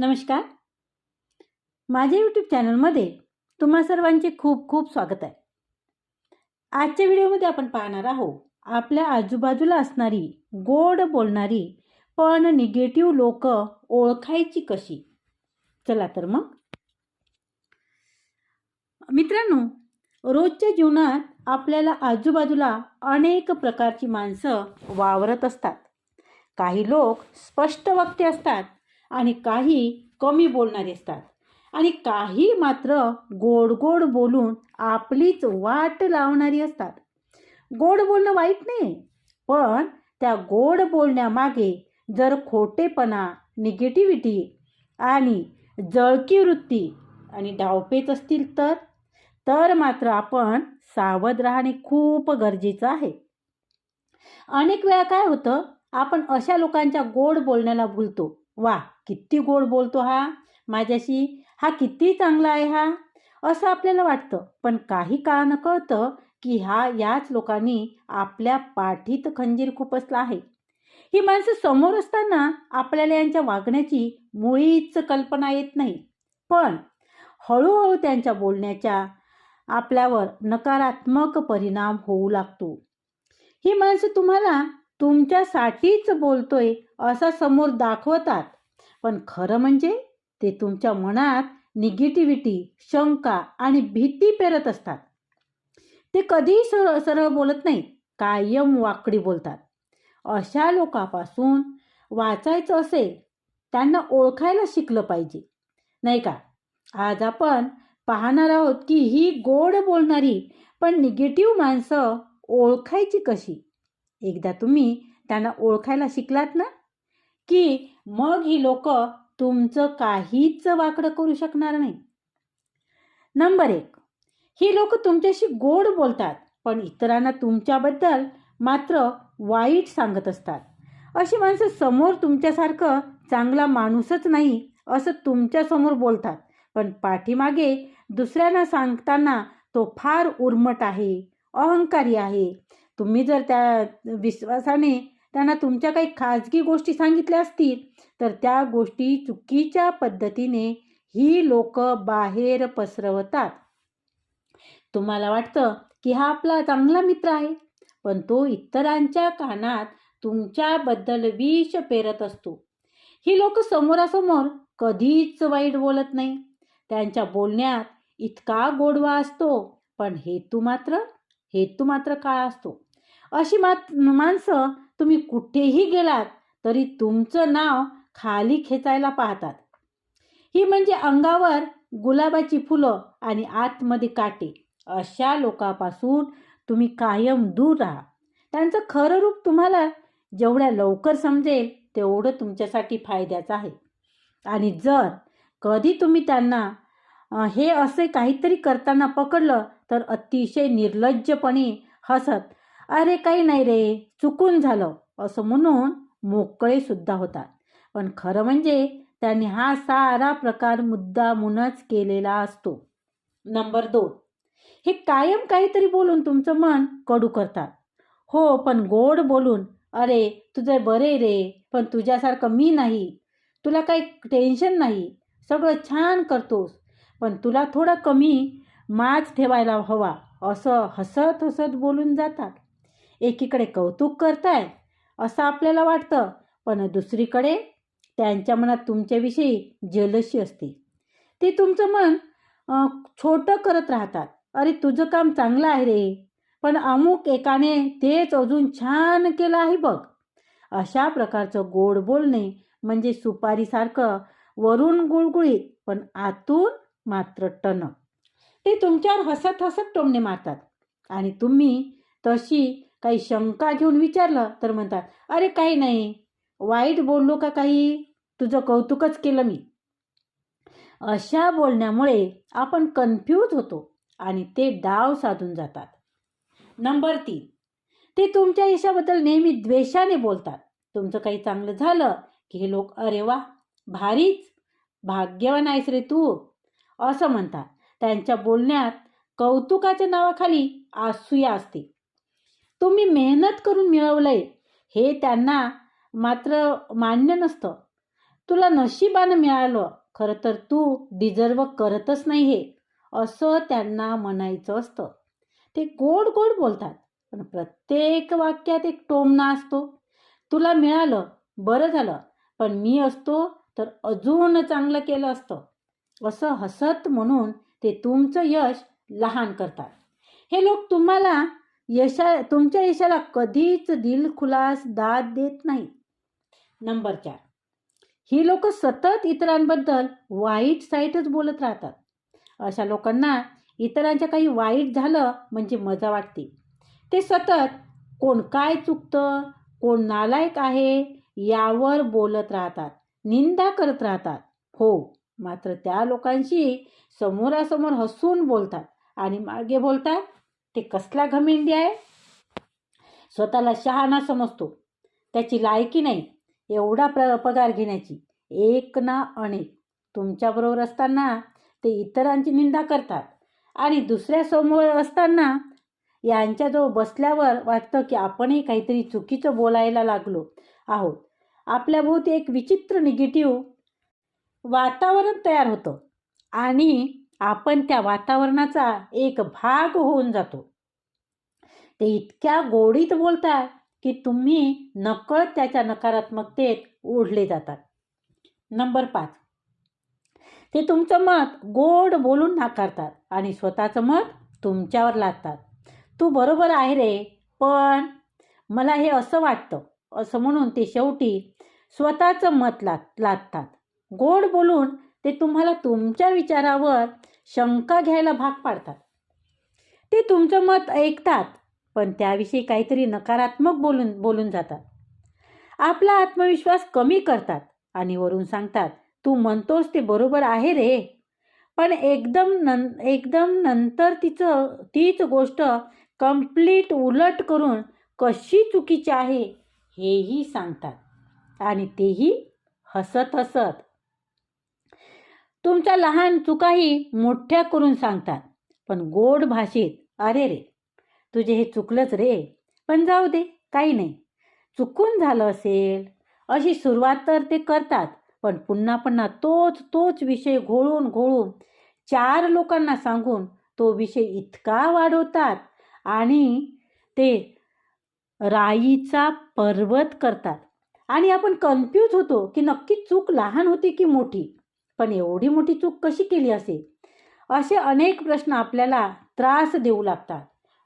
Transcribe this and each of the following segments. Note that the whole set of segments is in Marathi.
नमस्कार. माझ्या यूट्यूब चॅनलमध्ये तुम्हा सर्वांचे खूप खूप स्वागत आहे. आजच्या व्हिडिओमध्ये आपण पाहणार आहोत आपल्या आजूबाजूला असणारी गोड बोलणारी पण निगेटिव्ह लोक ओळखायची कशी? चला तर मग. मित्रांनो रोजच्या जीवनात आपल्याला आजूबाजूला अनेक प्रकारची माणसं वावरत असतात. काही लोक स्पष्ट वक्ते असतात आणि काही कमी बोलणारे असतात. आणि काही मात्र गोड गोड बोलून आपलीच वाट लावणारी असतात. गोड बोलणं वाईट नाही पण त्या गोड बोलण्यामागे जर खोटेपणा निगेटिव्हिटी आणि जळकी वृत्ती आणि डावपेच असतील तर तर मात्र आपण सावध राहणे खूप गरजेचं आहे. अनेक वेळा काय होतं आपण अशा लोकांच्या गोड बोलण्याला भूलतो. वा किती गोड बोलतो हा. माझ्याशी हा किती चांगला आहे हा. असं आपल्याला वाटतं. पण काही काळानं कळतं की हा याच लोकांनी आपल्या पाठीत खंजीर खुपसला आहे. ही माणसं समोर असताना आपल्याला यांच्या वागण्याची मुळीच कल्पना येत नाही. पण हळूहळू त्यांच्या बोलण्याच्या आपल्यावर नकारात्मक परिणाम होऊ लागतो. ही माणसं तुम्हाला तुमच्यासाठीच बोलतोय असा समोर दाखवतात. पण खरं म्हणजे ते तुमच्या मनात निगेटिव्हिटी शंका आणि भीती पेरत असतात. ते कधीही सरळ सरळ बोलत नाही कायम वाकडी बोलतात. अशा लोकापासून वाचायचं असेल त्यांना ओळखायला शिकलं पाहिजे. नाही का? आज आपण पाहणार आहोत की ही गोड बोलणारी पण निगेटिव्ह माणसं ओळखायची कशी? एकदा तुम्ही त्यांना ओळखायला शिकलात ना? की मग ही लोक तुमचं काहीच वाकडं करू शकणार नाही. नंबर एक ही लोक तुमच्याशी गोड बोलतात पण इतरांना तुमच्याबद्दल मात्र वाईट सांगत असतात. अशी माणसं समोर तुमच्यासारखं चांगला माणूसच नाही असं तुमच्यासमोर बोलतात. पण पाठीमागे दुसऱ्यांना सांगताना तो फार उर्मट आहे अहंकारी आहे. तुम्ही जर त्या विश्वासाने त्यांना तुमच्या काही खाजगी गोष्टी सांगितल्या असतील तर त्या गोष्टी चुकीच्या पद्धतीने ही लोक बाहेर पसरवतात. तुम्हाला वाटतं की हा आपला चांगला मित्र आहे पण तो इतरांच्या कानात तुमच्याबद्दल विष पेरत असतो. ही लोक समोरासमोर कधीच वाईट बोलत नाही. त्यांच्या बोलण्यात इतका गोडवा असतो पण हेतू मात्र हेतू मात्र काळा असतो. अशी मात माणसं तुम्ही कुठेही गेलात तरी तुमचं नाव खाली खेचायला पाहतात. ही म्हणजे अंगावर गुलाबाची फुलं आणि आतमध्ये काटे. अशा लोकापासून तुम्ही कायम दूर राहा. त्यांचं खरं रूप तुम्हाला जेवढ्या लवकर समजेल तेवढं तुमच्यासाठी फायद्याचं आहे. आणि जर कधी तुम्ही त्यांना हे असे काहीतरी करताना पकडलं तर अतिशय निर्लज्जपणे हसत अरे काही नाही रे चुकून झालं असं म्हणून मोकळे सुद्धा होतात. पण खरं म्हणजे त्यांनी हा सारा प्रकार मुद्दामूनच केलेला असतो. नंबर दोन. हे कायम काहीतरी बोलून तुमचं मन कडू करतात. हो पण गोड बोलून अरे तुझे बरे रे पण तुझ्यासारखं मी नाही. तुला काही टेन्शन नाही. सगळं छान करतोस पण तुला थोडं कमी माज ठेवायला हवा. असं हसत हसत बोलून जातात. एकीकडे कौतुक करताय असं आपल्याला वाटतं. पण दुसरीकडे त्यांच्या मनात तुमच्याविषयी जलशी असते. ते तुमचं मन छोटं करत राहतात. अरे तुझं काम चांगलं आहे रे. पण अमुक एकाने तेच अजून छान केलं आहे बघ. अशा प्रकारचं गोड बोलणे म्हणजे सुपारीसारखं वरून गुळगुळीत पण आतून मात्र टणक. ते तुमच्यावर हसत हसत टोमणे मारतात. आणि तुम्ही तशी काही शंका घेऊन विचारलं तर म्हणतात अरे काही नाही. वाईट बोललो का काही? तुझं कौतुकच केलं मी. अशा बोलण्यामुळे आपण कन्फ्यूज होतो आणि ते डाव साधून जातात. नंबर तीन. ते तुमच्या यशाबद्दल नेहमी द्वेषाने बोलतात. तुमचं काही चांगलं झालं की हे लोक अरे वा भारीच. भाग्यवान आहेस रे तू. असं म्हणतात. त्यांच्या बोलण्यात कौतुकाच्या नावाखाली आसूया असते. तुम्ही मेहनत करून मिळवलंय हे त्यांना मात्र मान्य नसतं. तुला नशिबानं मिळालं खरं तर तू डिझर्व करतच नाही हे असं त्यांना म्हणायचं असतं. ते गोड गोड बोलतात पण प्रत्येक वाक्यात एक टोमना असतो. तुला मिळालं बरं झालं पण मी असतो तर अजून चांगलं केलं असतं. असं हसत म्हणून ते तुमचं यश लहान करतात. हे लोक तुम्हाला यशा तुमच्या यशाला कधीच दिलखुलास दाद देत नाही. नंबर चार. ही लोक सतत इतरांबद्दल वाईट साईटच बोलत राहतात. अशा लोकांना इतरांच्या काही वाईट झालं म्हणजे मजा वाटते. ते सतत कोण काय चुकतं कोण नालायक आहे यावर बोलत राहतात निंदा करत राहतात. हो मात्र त्या लोकांशी समोरासमोर हसून बोलतात आणि मागे बोलतात ते कसला घमेंडी आहे? स्वतःला शहाणा समजतो. त्याची लायकी नाही एवढा प्र पगार घेण्याची. एक ना अनेक. तुमच्याबरोबर असताना ते इतरांची निंदा करतात. आणि दुसऱ्या समोर असताना यांच्याजवळ बसल्यावर वाटतं की आपणही काहीतरी चुकीचं बोलायला लागलो आहोत. आपल्याभोवती एक विचित्र निगेटिव्ह वातावरण तयार होतं. आणि आपण त्या वातावरणाचा एक भाग होऊन जातो. ते इतक्या गोडीत बोलतात की तुम्ही नकळत त्याच्या नकारात्मकतेत ओढले जातात. नंबर पाच. ते तुमचं मत गोड बोलून नाकारतात आणि स्वतःचं मत तुमच्यावर लादतात. तू बरोबर आहे रे पण मला हे असं वाटतं असं म्हणून ते शेवटी स्वतःचं मत लाद लादतात. गोड बोलून ते तुम्हाला तुमच्या विचारावर शंका घ्यायला भाग पाडतात. ते तुमचं मत ऐकतात पण त्याविषयी काहीतरी नकारात्मक बोलून बोलून जातात. आपला आत्मविश्वास कमी करतात आणि वरून सांगतात तू म्हणतोस ते बरोबर आहे रे. पण एकदम नं एकदम नंतर तिचं तीच गोष्ट कंप्लीट उलट करून कशी चुकीची आहे हेही सांगतात. आणि तेही हसत हसत तुमच्या लहान चुकाही मोठ्या करून सांगतात. पण गोड भाषेत अरे रे तुझे हे चुकलंच रे. पण जाऊ दे काही नाही. चुकून झालं असेल. अशी सुरुवात तर ते करतात पण पुन्हा पुन्हा तोच तोच विषय घोळून घोळून चार लोकांना सांगून तो विषय इतका वाढवतात आणि ते राईचा पर्वत करतात. आणि आपण कन्फ्यूज होतो की नक्की चूक लहान होती की मोठी. पण एवढी मोठी चूक कशी केली असेल असे अनेक प्रश्न आपल्याला त्रास देऊ लागतात.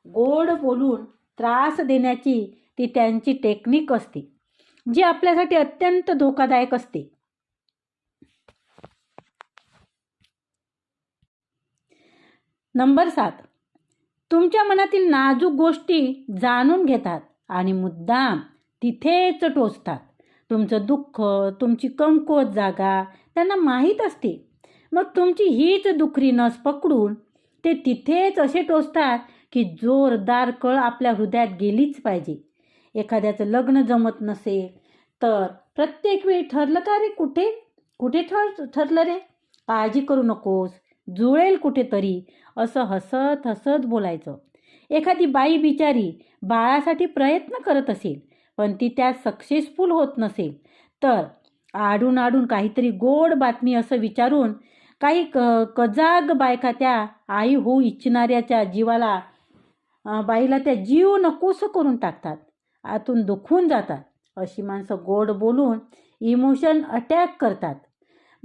गोड बोलून त्रास देण्याची ती त्यांची टेक्निक असते जी आपल्यासाठी अत्यंत धोकादायक असते. नंबर सात. तुमच्या मनातील नाजूक गोष्टी जाणून घेतात आणि मुद्दाम तिथेच टोचतात. तुमचं दुःख तुमची कमकुवत जागा त्यांना माहीत असते. मग तुमची हीच दुखरी नस पकडून ते तिथेच असे टोचतात की जोरदार कळ आपल्या हृदयात गेलीच पाहिजे. एखाद्याचं लग्न जमत नसेल तर प्रत्येक वेळी ठरलं का रे कुठे? कुठे ठर ठरलं रे? काळजी करू नकोस जुळेल कुठेतरी असं हसत हसत बोलायचं. एखादी बाई बिचारी बाळासाठी प्रयत्न करत असेल पण ती त्यात सक्सेसफुल होत नसेल तर आडून आडून काहीतरी गोड बातमी असं विचारून काही क कजाग बायका त्या आई होऊ इच्छिणाऱ्याच्या जीवाला बाईला त्या जीव नकोसं करून टाकतात. आतून दुखून जातात. अशी माणसं गोड बोलून इमोशन अटॅक करतात.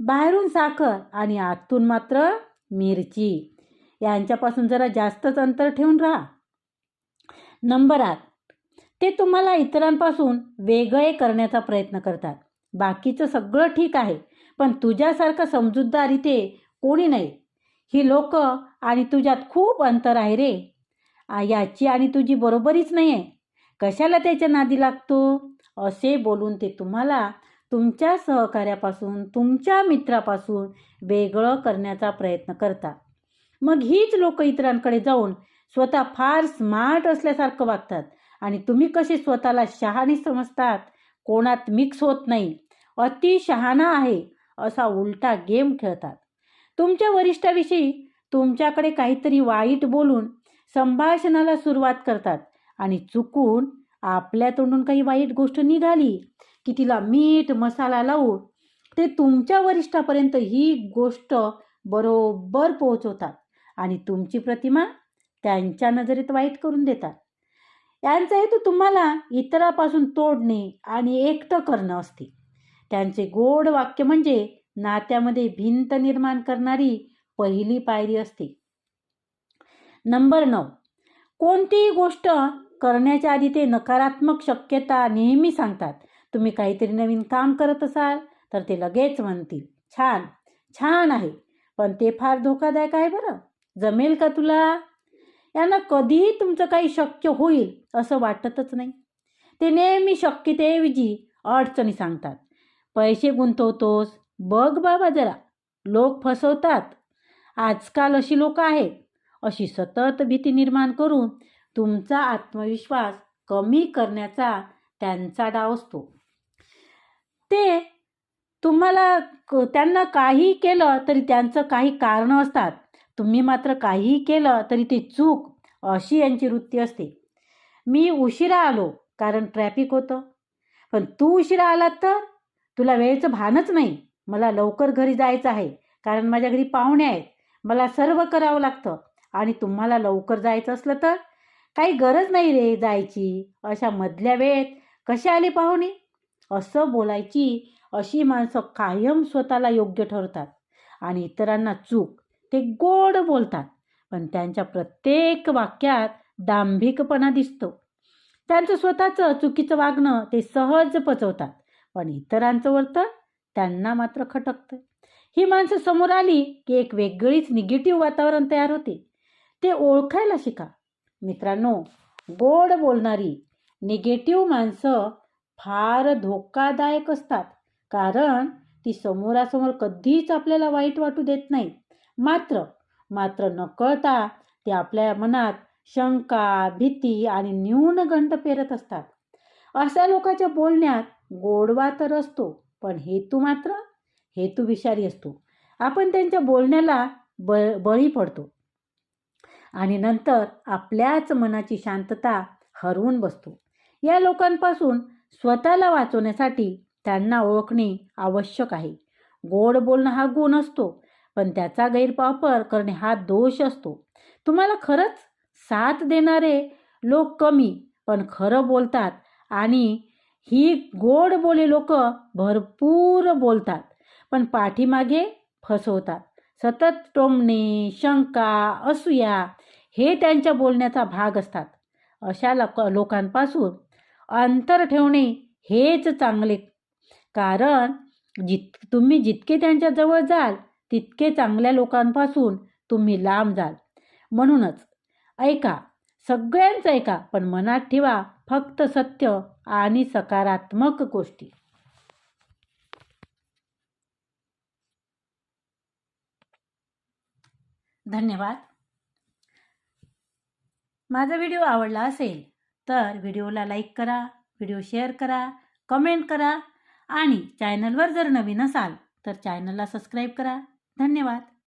बाहेरून साखर आणि आतून मात्र मिरची. यांच्यापासून जरा जास्तच अंतर ठेवून राहा. नंबर आठ. ते तुम्हाला इतरांपासून वेगळे करण्याचा प्रयत्न करतात. बाकीचं सगळं ठीक आहे पण तुझ्यासारखं समजूतदार इथे कोणी नाही. ही लोक आणि तुझ्यात खूप अंतर आहे रे. याची आणि तुझी बरोबरीच नाही आहे कशाला त्याच्या नादी लागतो? असे बोलून ते तुम्हाला तुमच्या सहकार्यापासून तुमच्या मित्रापासून वेगळं करण्याचा प्रयत्न करतात. मग हीच लोक इतरांकडे जाऊन स्वतः फार स्मार्ट असल्यासारखं वागतात. आणि तुम्ही कसे स्वतःला शहाणी समजतात? कोणात मिक्स होत नाही. अति शहाणा आहे असा उलटा गेम खेळतात. तुमच्या वरिष्ठाविषयी तुमच्याकडे काहीतरी वाईट बोलून संभाषणाला सुरुवात करतात आणि चुकून आपल्या तोंडून काही वाईट गोष्ट निघाली की तिला मीठ मसाला लावून ते तुमच्या वरिष्ठापर्यंत ही गोष्ट बरोबर पोहोचवतात आणि तुमची प्रतिमा त्यांच्या नजरेत वाईट करून देतात. यांचा हेतू तुम्हाला इतरापासून तोडणे आणि एकटं करणं असते. त्यांचे गोड वाक्य म्हणजे नात्यामध्ये भिंत निर्माण करणारी पहिली पायरी असते. नंबर नऊ. कोणतीही गोष्ट करण्याच्या आधी ते नकारात्मक शक्यता नेहमी सांगतात. तुम्ही काहीतरी नवीन काम करत असाल तर ते लगेच म्हणतील छान छान आहे. पण ते फार धोकादायक आहे बरं. जमेल का तुला? यांना कधीही तुमचं काही शक्य होईल असं वाटतच नाही. ते नेहमी शक्यतेऐवजी अडचणी सांगतात. पैसे गुंतवतोस बघ बाबा जरा. लोक फसवतात. आजकाल अशी लोक आहेत. अशी सतत भीती निर्माण करून तुमचा आत्मविश्वास कमी करण्याचा त्यांचा डाव असतो. ते तुम्हाला क- त्यांना काही केलं तरी त्यांचं काही कारणं असतात. तुम्ही मात्र काहीही केलं तरी ते चूक अशी यांची वृत्ती असते. मी उशिरा आलो कारण ट्रॅफिक होतं. पण तू उशिरा आलात तर? तुला वेळेचं भानच नाही. मला लवकर घरी जायचं आहे कारण माझ्या घरी पाहुणे आहेत. मला सर्व करावं लागतं. आणि तुम्हाला लवकर जायचं असलं तर? काही गरज नाही रे जायची. अशा मधल्या वेळेत कसे आले पाहुणे? असं बोलायची अशी माणसं कायम स्वतःला योग्य ठरतात. आणि इतरांना चूक ते गोड बोलतात पण त्यांच्या प्रत्येक वाक्यात दांभिकपणा दिसतो. त्यांचं स्वतःचं चुकीचं वागणं ते सहज पचवतात पण इतरांचं वर्तन त्यांना मात्र खटकतं. ही माणसं समोर आली की एक वेगळीच निगेटिव्ह वातावरण तयार होते. ते ओळखायला शिका. मित्रांनो गोड बोलणारी निगेटिव्ह माणसं फार धोकादायक असतात कारण ती समोरासमोर कधीच आपल्याला वाईट वाटू देत नाही मात्र मात्र नकळता ते आपल्या मनात शंका भीती आणि न्यूनगंड पेरत असतात. अशा लोकांच्या बोलण्यात गोडवा तर असतो पण हेतू मात्र हेतू विषारी असतो. आपण त्यांच्या बोलण्याला ब बळी पडतो. आणि नंतर आपल्याच मनाची शांतता हरवून बसतो. या लोकांपासून स्वतःला वाचवण्यासाठी त्यांना ओळखणे आवश्यक आहे. गोड बोलणं हा गुण असतो. पण त्याचा गैरवापर करणे हा दोष असतो. तुम्हाला खरंच साथ देणारे लोक कमी पण खरं बोलतात आणि ही गोड बोले लोक भरपूर बोलतात पण पाठीमागे फसवतात. सतत टोमणे शंका असूया हे त्यांच्या बोलण्याचा भाग असतात. अशा लोक लोकांपासून अंतर ठेवणे हेच चांगले कारण जित तुम्ही जितके त्यांच्याजवळ जाल तितके चांगल्या लोकांपासून तुम्ही लांब जाल. म्हणूनच ऐका सगळ्यांचं ऐका पण मनात ठेवा फक्त सत्य आणि सकारात्मक गोष्टी. धन्यवाद. माझा व्हिडिओ आवडला असेल तर व्हिडिओला लाईक करा व्हिडिओ शेअर करा कमेंट करा आणि चॅनलवर जर नवीन असाल तर चॅनलला सबस्क्राईब करा. धन्यवाद।